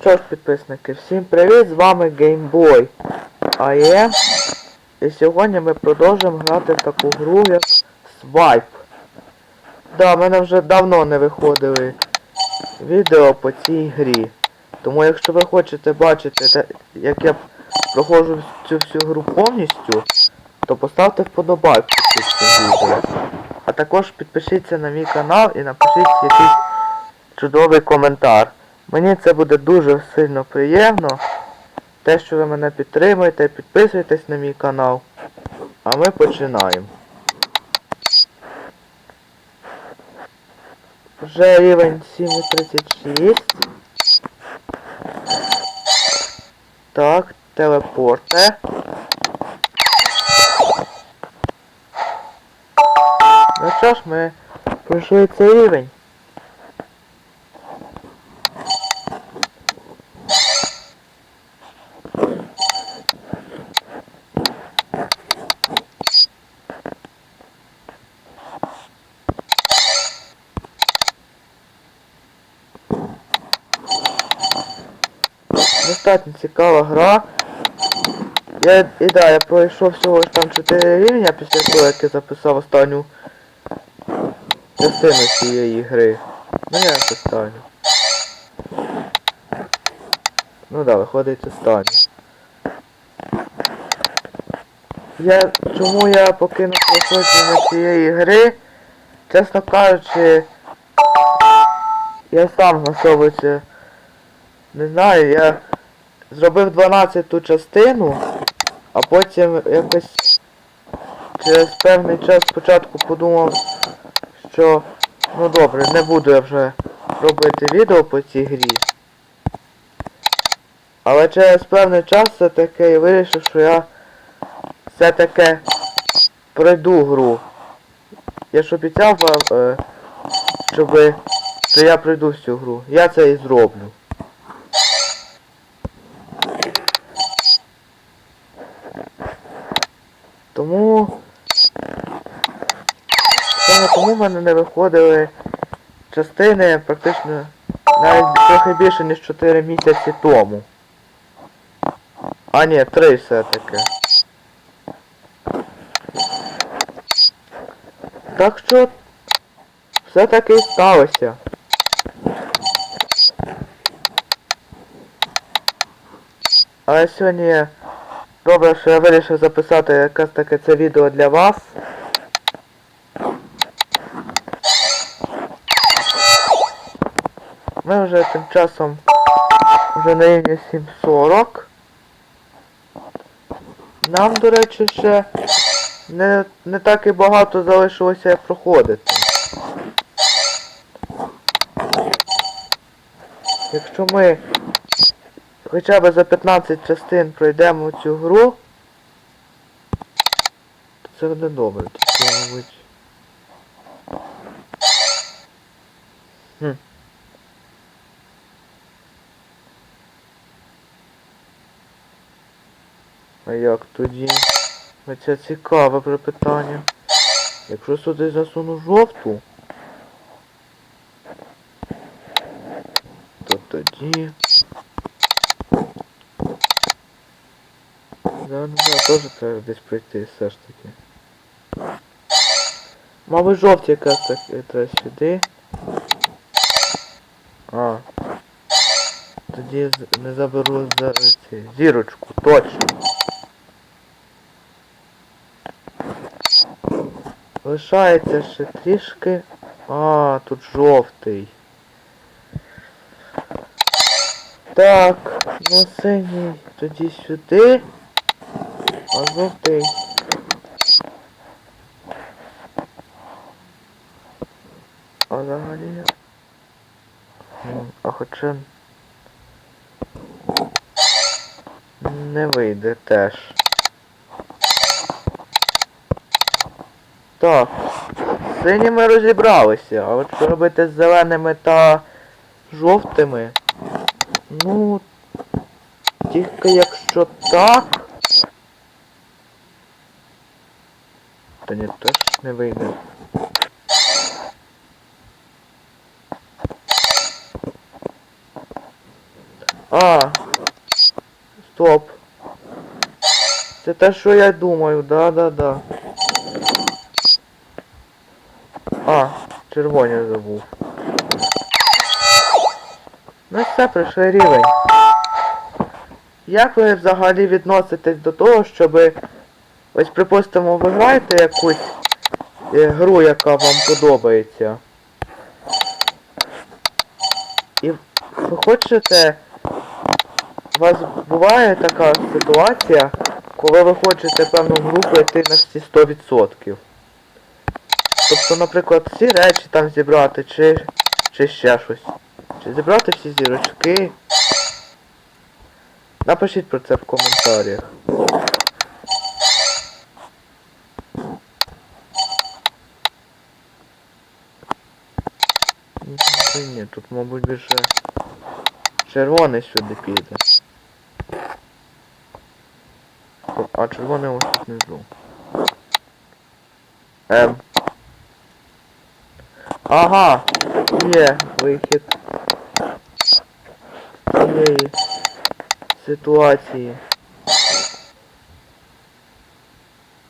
Що ж, підписники, всім привіт, з вами GameBoy AM. І сьогодні ми продовжуємо грати в таку гру, як Swipe. Да, в мене вже давно не виходили відео по цій грі. Тому якщо ви хочете бачити, як я проходжу цю всю гру повністю, то поставте вподобайку під цим відео. А також підпишіться на мій канал і напишіть якийсь чудовий коментар. Мені це буде дуже сильно приємно. Те, що ви мене підтримуєте, підписуйтесь на мій канал. А ми починаємо. Вже рівень 7.36. Так, телепорте. Ну що ж, ми пройшли цей рівень. Достатньо цікава гра. Я, і да, я пройшов всього ж там 4 рівня після того, як я записав останню частину цієї гри. Ну як останню. Ну да, виходить останню. Я... Чому я покинув проходження цієї гри? Чесно кажучи, я сам особливо не знаю, я зробив 12 частину, а потім якось через певний час спочатку подумав, що ну добре, не буду я вже робити відео по цій грі. Але через певний час все-таки я вирішив, що я все-таки пройду гру. Я ж обіцяв вам, е, щоб що я пройду всю гру. Я це і зроблю. Тому... Саме тому в мене не виходили частини практично навіть трохи більше, ніж 4 місяці тому. А ні, 3 все-таки. Так що все-таки і сталося. Але сьогодні добре, що я вирішив записати якесь таке це відео для вас. Ми вже тим часом вже на рівні 7.40. Нам, до речі, ще не, не так і багато залишилося проходити. Якщо ми хоча б за 15 частин пройдемо цю гру, це буде добре, тільки, мабуть. А як тоді? Оце цікаве припитання. Якщо сюди засуну жовту, то тоді... ну да, теж треба десь пройти все ж таки. Мабуть жовті якраз так е, треба сюди. А. Тоді не заберу за ці, зірочку, точно. Лишається ще трішки. А, тут жовтий. Так, ну синій тоді сюди. А жовтий. А взагалі. А хоча не вийде теж. Так. з Синіми розібралися, а от що робити з зеленими та жовтими? Ну тільки якщо так. Та ні, теж не вийде. А. Стоп. Це те, що я думаю, да-да-да. А, червоні забув. Ну все, пройшли рівень. Як ви взагалі відноситесь до того, щоб... Ось припустимо, ви граєте якусь е, гру, яка вам подобається. І ви хочете... У вас буває така ситуація, коли ви хочете певну гру пройти на всі 100%. Тобто, наприклад, всі речі там зібрати, чи, чи ще щось. Чи зібрати всі зірочки. Напишіть про це в коментарях. Ні, та ні, тут, мабуть, більше червоний сюди піде. А червоний ось тут внизу. Ем. Ага, є вихід цієї ситуації.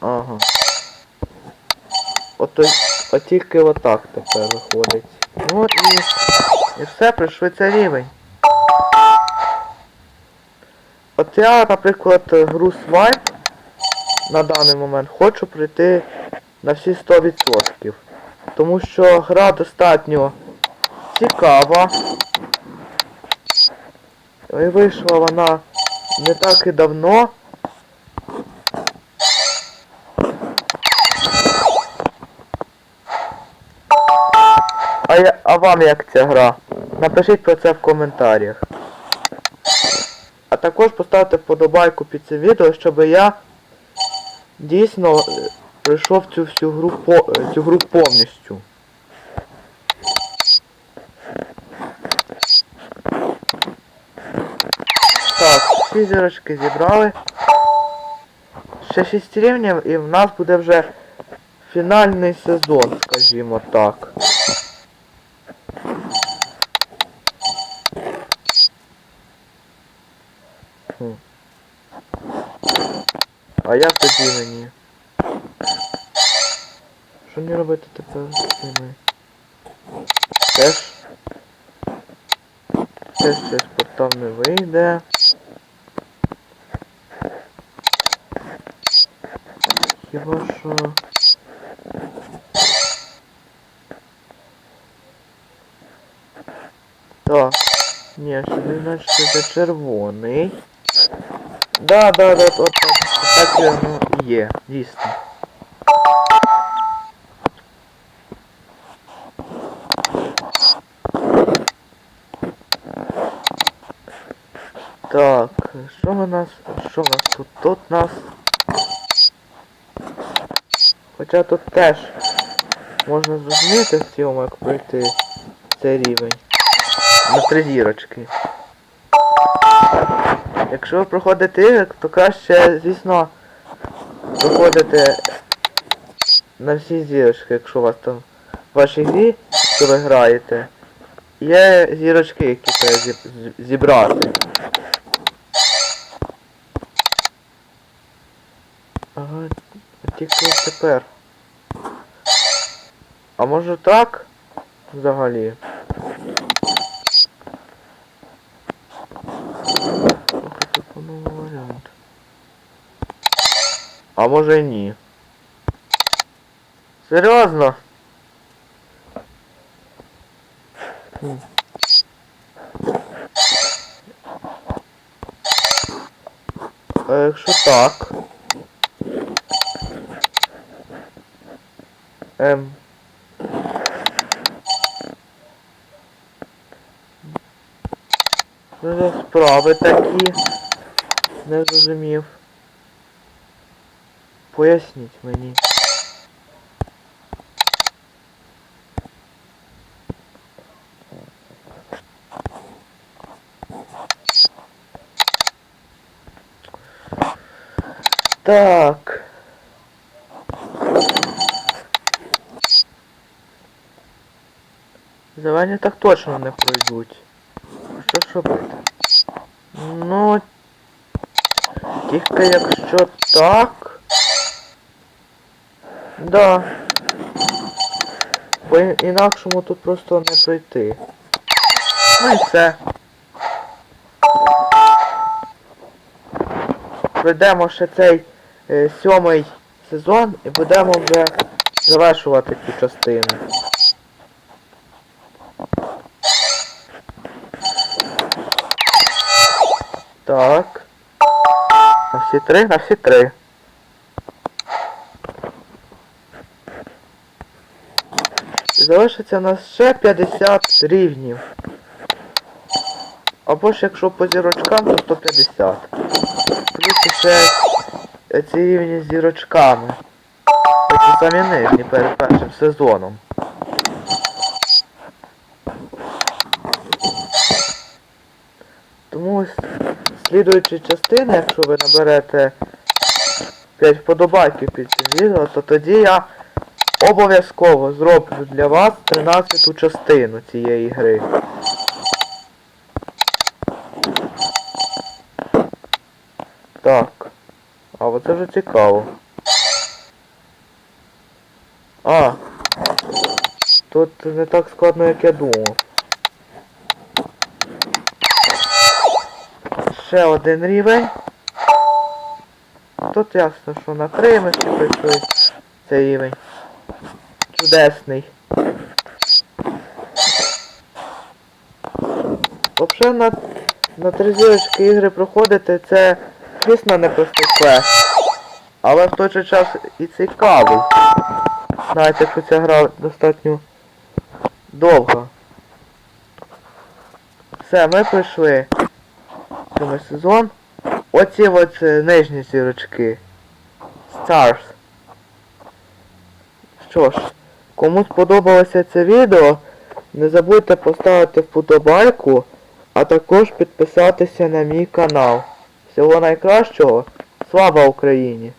Ага. От тільки отак тепер виходить. Ну і, і все, пройшли цей рівень. От я, наприклад, гру Swipe на даний момент хочу пройти на всі 100%. Тому що гра достатньо цікава. І вийшла вона не так і давно. А, я, а вам як ця гра? Напишіть про це в коментарях. А також поставте вподобайку під цим відео, щоб я дійсно е, пройшов цю всю гру по, е, цю гру повністю. Так, всі зірочки зібрали. Ще 6 рівнів і в нас буде вже фінальний сезон, скажімо так. А як тоді мені? Що мені робити тепер з цими? Теж. Теж щось потім не вийде. Хіба що... Так. Ні, сюди значить це червоний. Да, да, да, от, от, воно і є, дійсно. Так, що в нас? Що в нас тут? Тут у нас. Хоча тут теж можна зрозуміти в цьому, як пройти цей рівень. На три зірочки. Якщо ви проходите ігри, то краще, звісно, проходити на всі зірочки, якщо у вас там в вашій грі, що ви граєте, є зірочки, які треба зі- зібрати. Ага, тільки тепер. А може так? Взагалі. А може ні. Серйозно? А якщо так. Ем. За справи такі? Не зрозумів. Поясніть мені. Так. Зелені так точно не пройдуть. Що ж робити? Ну, тільки якщо так. Да. По інакшому тут просто не пройти. Ну і все. Пройдемо ще цей е, сьомий сезон і будемо вже завершувати цю частину. Так. На всі три, на всі три. Залишиться у нас ще 50 рівнів. Або ж якщо по зірочкам, то 150. Плюс ще ці рівні з зірочками. Такі самі нижні перед першим сезоном. Тому слідуючі частини, якщо ви наберете 5 вподобайків під цим відео, то тоді я обов'язково зроблю для вас 13 частину цієї гри. Так. А оце вже цікаво. А. Тут не так складно, як я думав. Ще один рівень. Тут ясно, що на три ми всі пройшли цей рівень. Чудесний. Взагалі на, на три зірочки ігри проходити це дійсно непростий квест. Але в той же час і цікавий. Навіть якщо ця гра достатньо довга. Все, ми пройшли сьомий сезон. Оці от е, нижні зірочки. Stars. Що ж, кому сподобалося це відео, не забудьте поставити вподобайку, а також підписатися на мій канал. Всього найкращого. Слава Україні!